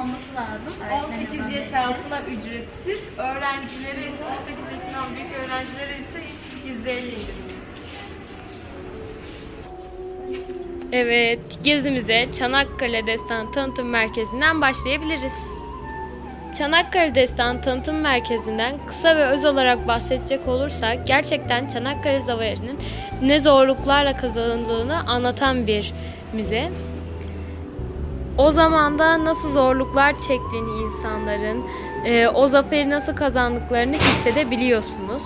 olması lazım. Öğretmen 18 olmanız yaş altına ücretsiz, öğrencilere ise 18 yaşından büyük öğrencilere ise %50 indirim. Evet, gezimize Çanakkale Destan Tanıtım Merkezi'nden başlayabiliriz. Çanakkale Destan Tanıtım Merkezi'nden kısa ve öz olarak bahsedecek olursak gerçekten Çanakkale Zavaheri'nin ne zorluklarla kazanıldığını anlatan bir müze. O zamanda nasıl zorluklar çektiğini insanların, e, o zaferi nasıl kazandıklarını hissedebiliyorsunuz.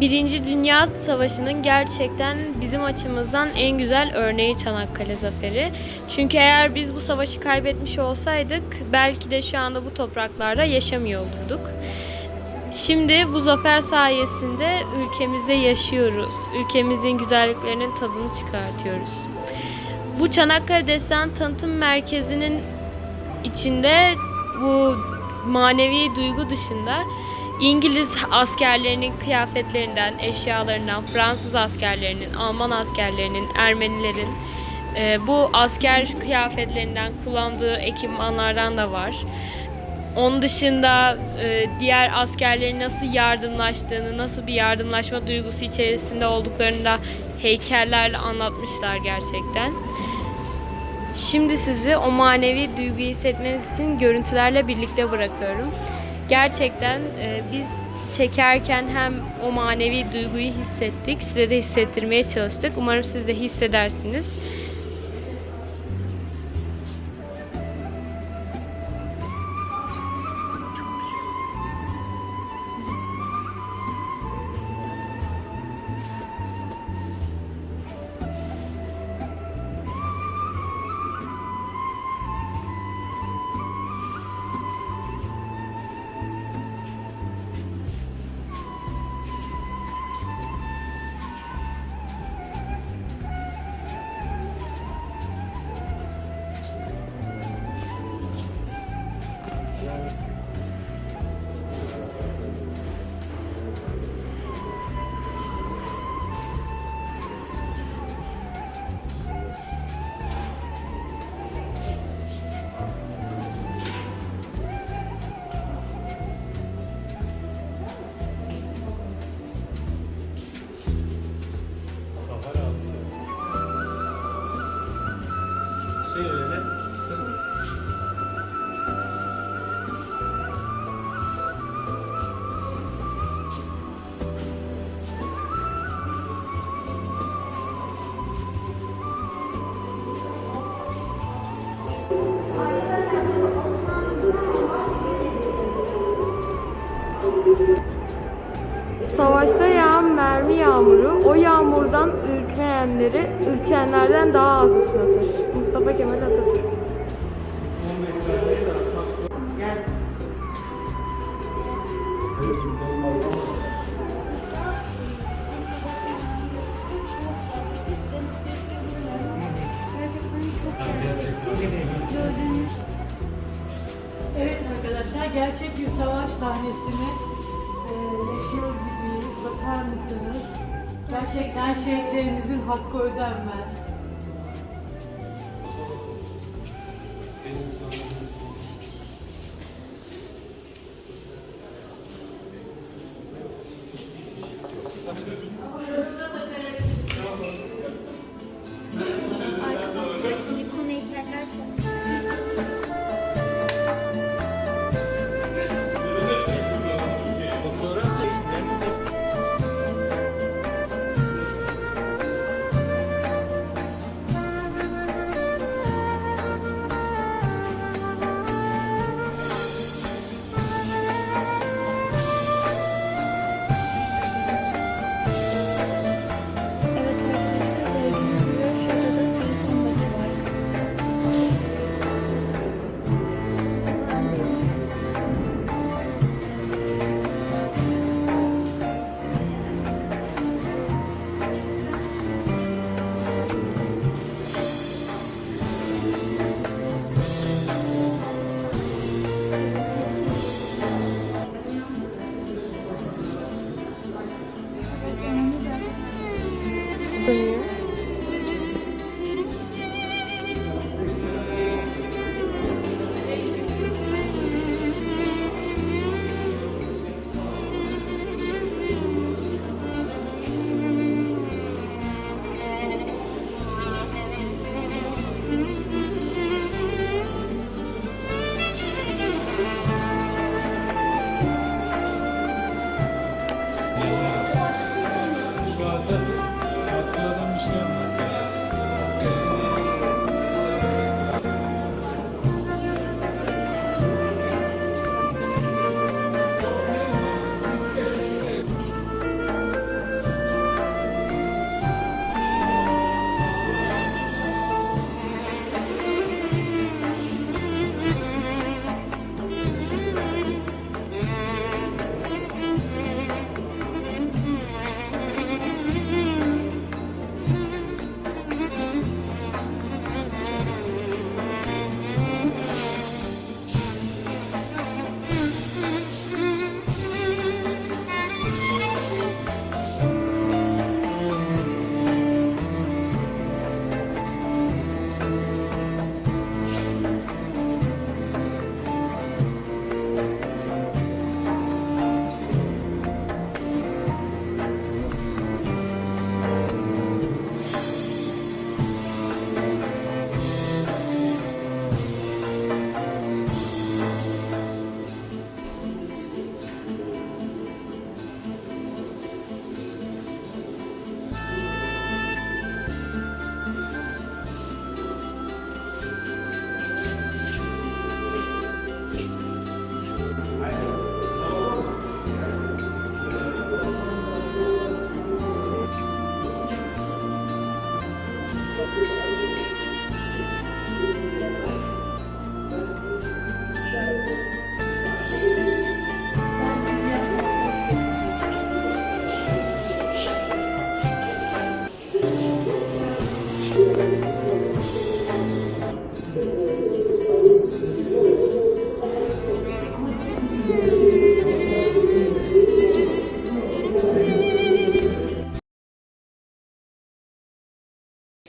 Birinci Dünya Savaşı'nın gerçekten bizim açımızdan en güzel örneği Çanakkale Zaferi. Çünkü eğer biz bu savaşı kaybetmiş olsaydık belki de şu anda bu topraklarda yaşamıyor olurduk. Şimdi bu zafer sayesinde ülkemizde yaşıyoruz. Ülkemizin güzelliklerinin tadını çıkartıyoruz. Bu Çanakkale Destan Tanıtım Merkezi'nin içinde bu manevi duygu dışında İngiliz askerlerinin kıyafetlerinden, eşyalarından, Fransız askerlerinin, Alman askerlerinin, Ermenilerin e, bu asker kıyafetlerinden kullandığı ekipmanlardan da var. Onun dışında e, diğer askerlerin nasıl yardımlaştığını, nasıl bir yardımlaşma duygusu içerisinde olduklarını da heykellerle anlatmışlar gerçekten. Şimdi sizi o manevi duyguyu hissetmeniz için görüntülerle birlikte bırakıyorum. Gerçekten e, biz çekerken hem o manevi duyguyu hissettik, size de hissettirmeye çalıştık. Umarım siz de hissedersiniz. Ürkmeyenleri ürkeyenlerden daha az ıslatır. Mustafa Kemal Atatürk. Evet arkadaşlar gerçek bir savaş sahnesini e, yaşıyor gibi bakar mısınız? Gerçekten şehitlerimizin hakkı ödenmez.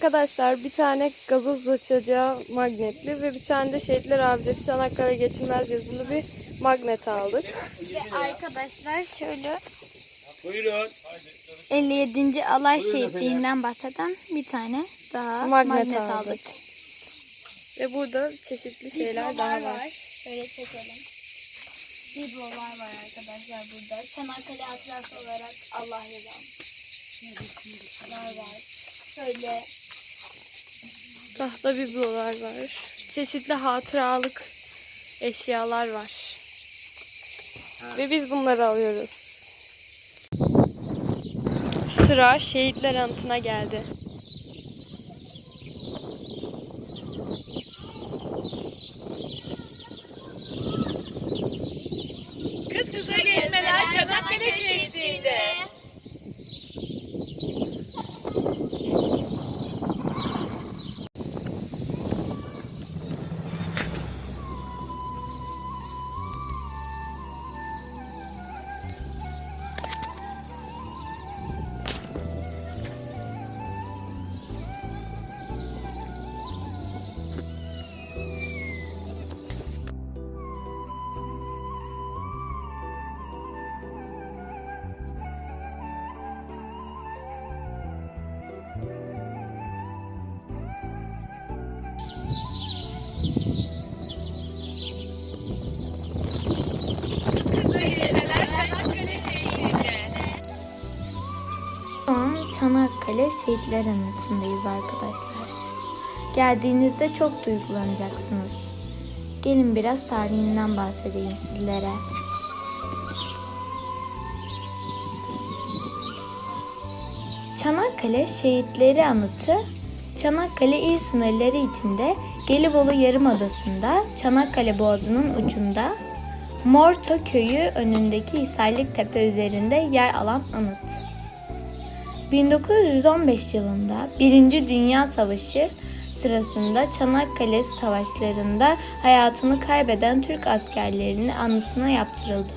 Arkadaşlar bir tane gazoz açacağı magnetli ve bir tane de Şehitler Abidesi Çanakkale Geçilmez yazılı bir magnet aldık. Ve arkadaşlar şöyle Buyurun. 57. alay şehitliğinden bahseden bir tane daha Magnet magnet, aldık. aldık. Ve burada çeşitli şeyler daha var. Şöyle çekelim. Biblolar var arkadaşlar burada. Çanakkale hatırası olarak Allah yazan. var. Şöyle Tahta biblolar var. Çeşitli hatıralık eşyalar var. Ve biz bunları alıyoruz. Sıra şehitler anıtına geldi. Çanakkale Şehitler Anıtı'ndayız arkadaşlar. Geldiğinizde çok duygulanacaksınız. Gelin biraz tarihinden bahsedeyim sizlere. Çanakkale Şehitleri Anıtı, Çanakkale il sınırları içinde Gelibolu Yarımadası'nda Çanakkale Boğazı'nın ucunda Morto köyü önündeki Hisarlık Tepe üzerinde yer alan anıt. 1915 yılında Birinci Dünya Savaşı sırasında Çanakkale Savaşları'nda hayatını kaybeden Türk askerlerinin anısına yaptırıldı.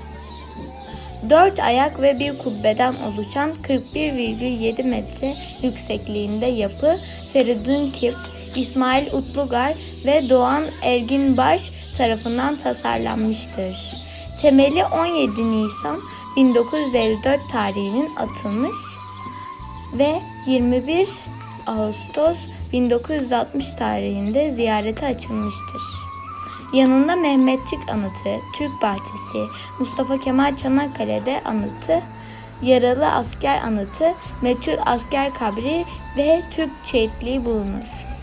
Dört ayak ve bir kubbeden oluşan 41,7 metre yüksekliğinde yapı Feridun Kip, İsmail Utlugar ve Doğan Erginbaş tarafından tasarlanmıştır. Temeli 17 Nisan 1954 tarihinin atılmış ve 21 Ağustos 1960 tarihinde ziyarete açılmıştır. Yanında Mehmetçik Anıtı, Türk Bahçesi, Mustafa Kemal Çanakkale'de Anıtı, Yaralı Asker Anıtı, Meçhul Asker Kabri ve Türk Şehitliği bulunur.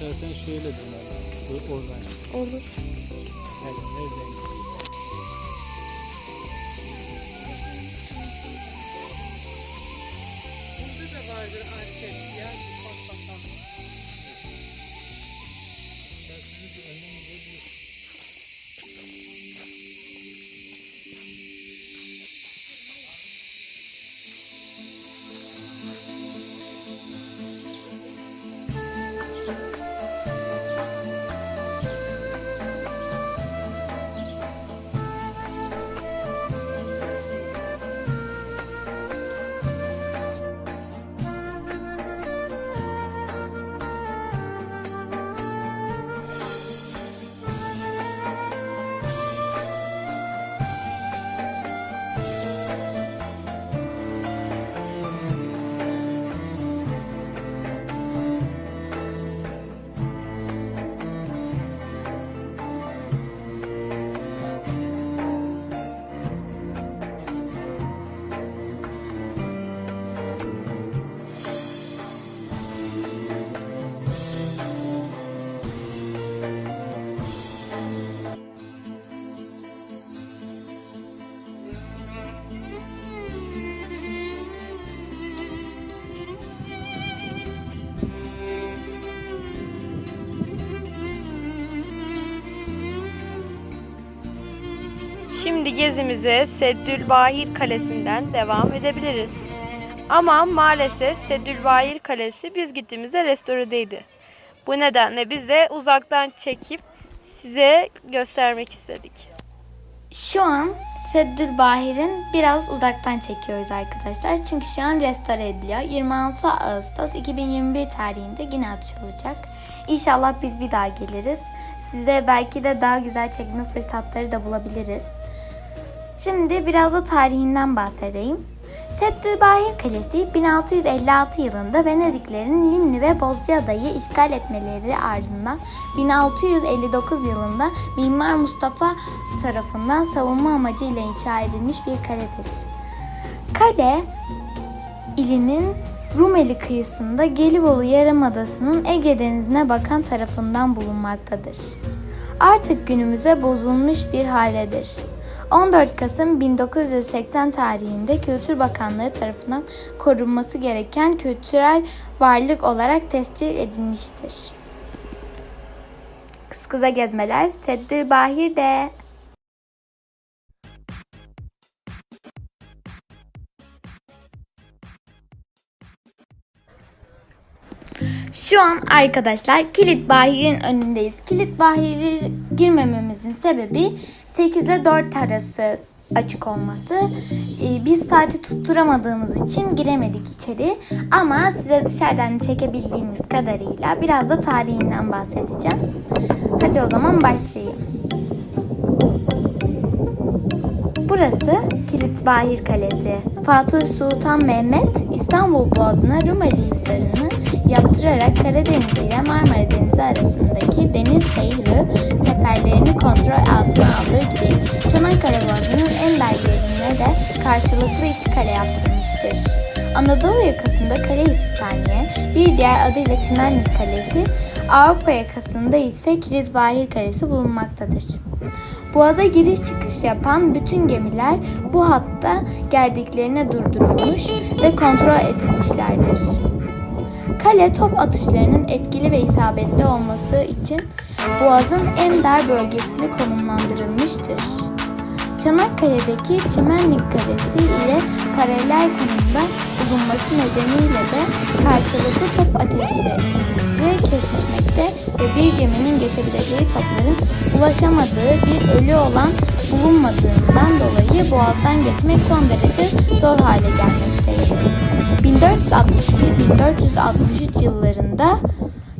İstersen şöyle dönelim. Oradan. Olur. Hadi nereden Şimdi gezimize Seddülbahir Kalesi'nden devam edebiliriz. Ama maalesef Seddülbahir Kalesi biz gittiğimizde restoredeydi. Bu nedenle biz de uzaktan çekip size göstermek istedik. Şu an Seddül Bahir'in biraz uzaktan çekiyoruz arkadaşlar. Çünkü şu an restore ediliyor. 26 Ağustos 2021 tarihinde yine açılacak. İnşallah biz bir daha geliriz. Size belki de daha güzel çekme fırsatları da bulabiliriz. Şimdi biraz da tarihinden bahsedeyim. Seddülbahir Kalesi 1656 yılında Venediklerin Limni ve Bozcaada'yı işgal etmeleri ardından 1659 yılında Mimar Mustafa tarafından savunma amacıyla inşa edilmiş bir kaledir. Kale ilinin Rumeli kıyısında Gelibolu Yarımadası'nın Ege Denizi'ne bakan tarafından bulunmaktadır. Artık günümüze bozulmuş bir haldedir. 14 Kasım 1980 tarihinde Kültür Bakanlığı tarafından korunması gereken kültürel varlık olarak tescil edilmiştir. Kız kıza gezmeler Seddül Bahir'de. Şu an arkadaşlar Kilit Bahir'in önündeyiz. Kilit Bahir'i girmememizin sebebi 8 ile 4 arası açık olması. Ee, Biz saati tutturamadığımız için giremedik içeri. Ama size dışarıdan çekebildiğimiz kadarıyla biraz da tarihinden bahsedeceğim. Hadi o zaman başlayayım. Burası Kilit Bahir Kalesi. Fatih Sultan Mehmet İstanbul Boğazı'na Rumeli Hisarı'nı yaptırarak Karadeniz ile Marmara Denizi arasındaki deniz seyri seferlerini kontrol altına aldığı gibi Çanakkale Boğazı'nın en yerine de karşılıklı iki kale yaptırmıştır. Anadolu yakasında Kale-i Sultaniye, bir diğer adıyla Çimenlik Kalesi, Avrupa yakasında ise Kilit Bahir Kalesi bulunmaktadır. Boğaza giriş çıkış yapan bütün gemiler bu hatta geldiklerine durdurulmuş ve kontrol edilmişlerdir. Kale top atışlarının etkili ve isabetli olması için Boğaz'ın en dar bölgesinde konumlandırılmıştır. Çanakkale'deki Çimenlik Kalesi ile paralel konumda bulunması nedeniyle de karşılıklı top ateşleri kesişmekte ve bir geminin geçebileceği topların ulaşamadığı bir ölü olan bulunmadığından dolayı boğazdan geçmek son derece zor hale gelmekteydi. 1462-1463 yıllarında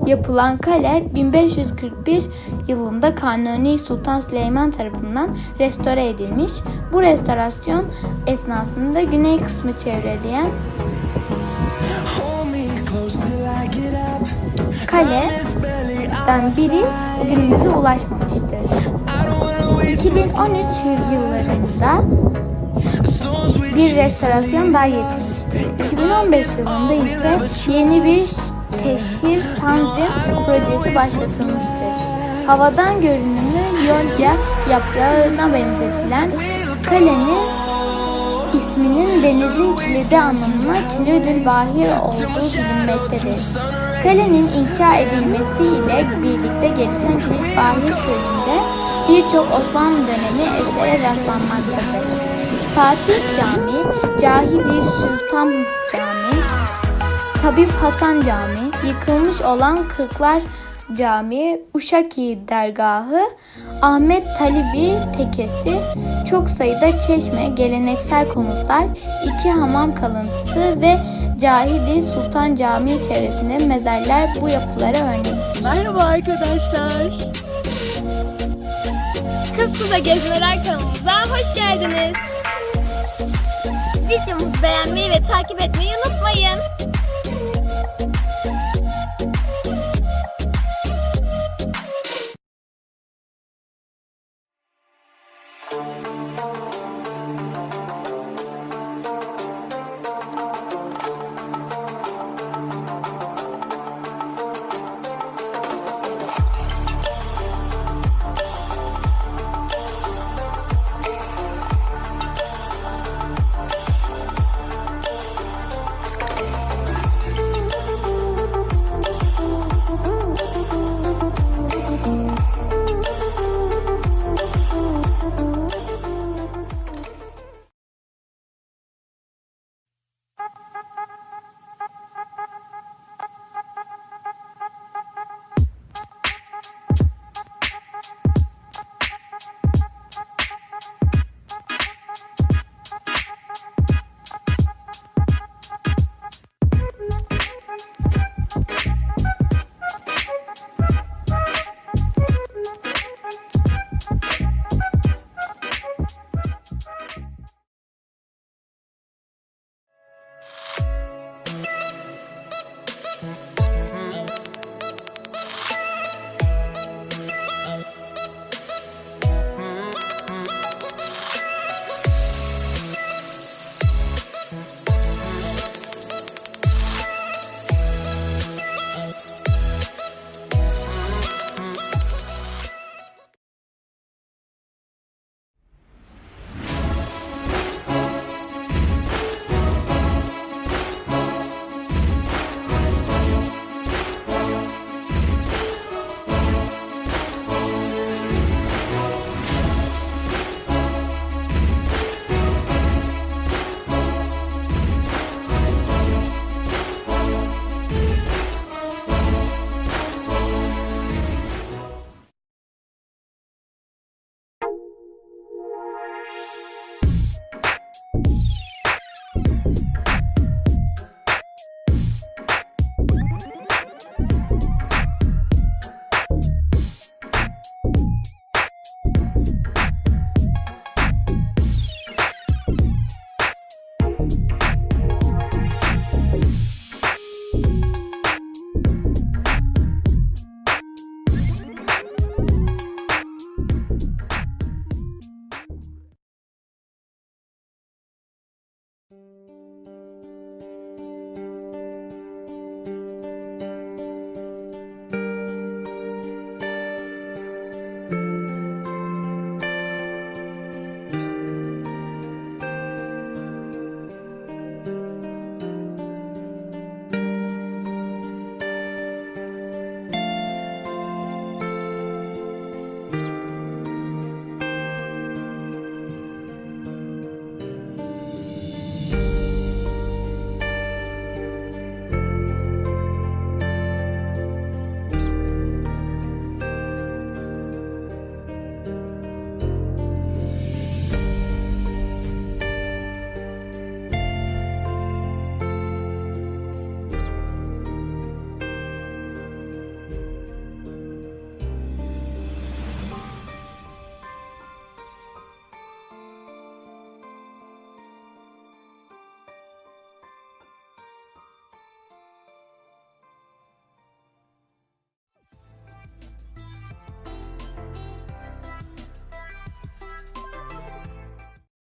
yapılan kale 1541 yılında Kanuni Sultan Süleyman tarafından restore edilmiş. Bu restorasyon esnasında güney kısmı çevreleyen kaleden biri günümüze ulaşmamıştır. 2013 yıllarında bir restorasyon daha yetişmiştir. 2015 yılında ise yeni bir teşhir tanzim projesi başlatılmıştır. Havadan görünümü yonca yaprağına benzetilen kalenin isminin denizin kilidi anlamına Kilidül Bahir olduğu bilinmektedir. Kalenin inşa edilmesiyle birlikte gelişen Kilit Bahir köyünde birçok Osmanlı dönemi esere rastlanmaktadır. Fatih Camii, Cahidi Sultan Camii, Tabip Hasan Camii, yıkılmış olan Kırklar Camii, Uşaki Dergahı, Ahmet Talibi Tekesi, çok sayıda çeşme, geleneksel konutlar, iki hamam kalıntısı ve Cahidi Sultan Camii çevresinde mezarlar bu yapılara örnek. Merhaba arkadaşlar. Kız Kıza Gezmeler kanalımıza hoş geldiniz videomuzu beğenmeyi ve takip etmeyi unutmayın.